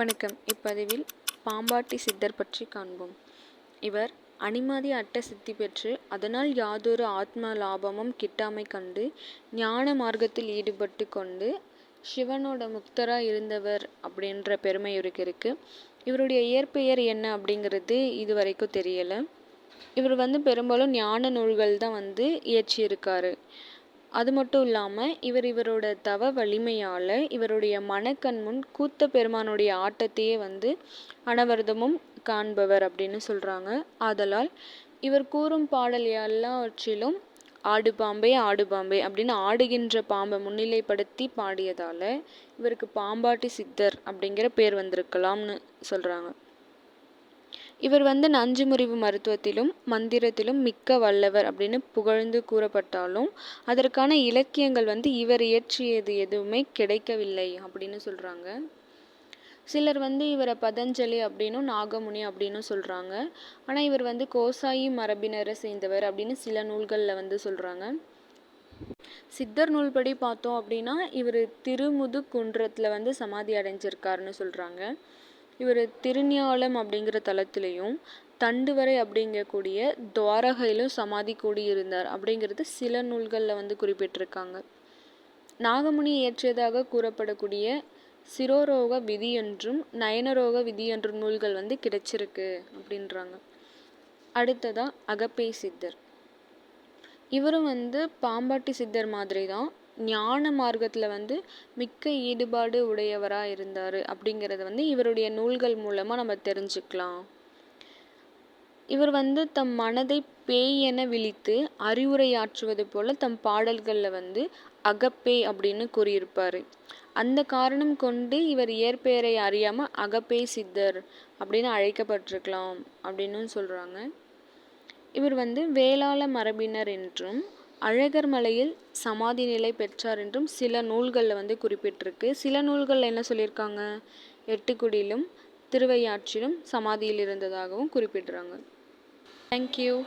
வணக்கம். இப்பதிவில் பாம்பாட்டி சித்தர் பற்றி காண்போம். இவர் அனிமாதி அட்ட சித்தி பெற்று அதனால் யாதொரு ஆத்ம லாபமும் கிட்டாமை கண்டு ஞான மார்க்கத்தில் ஈடுபட்டு கொண்டு சிவனோட முக்தராக இருந்தவர் அப்படின்ற பெருமை இவருக்கு இருக்குது இவருடைய இயற்பெயர் என்ன அப்படிங்கிறது இது வரைக்கும் தெரியலை. இவர் வந்து பெரும்பாலும் ஞான நூல்கள் தான் வந்து இயற்றியிருக்காரு. அது மட்டும் இல்லாமல் இவர் இவரோட தவ வலிமையால் இவருடைய மனக்கண் முன் கூத்த பெருமானுடைய ஆட்டத்தையே வந்து அனவரதமும் காண்பவர் அப்படின்னு சொல்கிறாங்க ஆதலால் இவர் கூறும் பாடல் எல்லாவற்றிலும் ஆடு பாம்பே ஆடு பாம்பே அப்படின்னு ஆடுகின்ற பாம்பை முன்னிலைப்படுத்தி பாடியதால் இவருக்கு பாம்பாட்டி சித்தர் அப்படிங்கிற பேர் வந்திருக்கலாம்னு சொல்கிறாங்க இவர் வந்து நஞ்சு முறிவு மருத்துவத்திலும் மந்திரத்திலும் மிக்க வல்லவர் அப்படின்னு புகழ்ந்து கூறப்பட்டாலும் அதற்கான இலக்கியங்கள் வந்து இவர் இயற்றியது எதுவுமே கிடைக்கவில்லை அப்படின்னு சொல்கிறாங்க சிலர் வந்து இவரை பதஞ்சலி அப்படின்னும் நாகமுனி அப்படின்னும் சொல்கிறாங்க ஆனால் இவர் வந்து கோசாயி மரபினரை சேர்ந்தவர் அப்படின்னு சில நூல்களில் வந்து சொல்கிறாங்க சித்தர் நூல்படி பார்த்தோம் அப்படின்னா இவர் திருமுது குன்றத்தில் வந்து சமாதி அடைஞ்சிருக்காருன்னு சொல்கிறாங்க இவர் திருஞாலம் அப்படிங்கிற தலத்திலையும் தண்டுவரை அப்படிங்கக்கூடிய துவாரகையிலும் சமாதி கூடியிருந்தார் அப்படிங்கிறது சில நூல்களில் வந்து குறிப்பிட்டிருக்காங்க. நாகமுனி இயற்றியதாக கூறப்படக்கூடிய சிரோரோக விதி என்றும் நயனரோக விதி என்றும் நூல்கள் வந்து கிடைச்சிருக்கு அப்படின்றாங்க. அடுத்ததாக அகப்பே சித்தர் இவரும் வந்து பாம்பாட்டி சித்தர் மாதிரி தான் ஞான மார்க்கத்தில் வந்து மிக்க ஈடுபாடு உடையவராக இருந்தார் அப்படிங்கிறத வந்து இவருடைய நூல்கள் மூலமாக நம்ம தெரிஞ்சுக்கலாம். இவர் வந்து தம் மனதை பேய் என விழித்து அறிவுரையாற்றுவது போல தம் பாடல்களில் வந்து அகப்பே அப்படின்னு கூறியிருப்பார். அந்த காரணம் கொண்டு இவர் இயற்பெயரை அறியாமல் அகப்பே சித்தர் அப்படின்னு அழைக்கப்பட்டிருக்கலாம் அப்படின்னு சொல்கிறாங்க இவர் வந்து வேளாள மரபினர் என்றும் அழகர் மலையில் சமாதி நிலை பெற்றார் என்றும் சில நூல்களில் வந்து குறிப்பிட்டிருக்கு. சில நூல்களில் என்ன சொல்லியிருக்காங்க? எட்டுக்குடியிலும் திருவையாற்றிலும் சமாதியில் இருந்ததாகவும் குறிப்பிடுறாங்க. தேங்க்யூ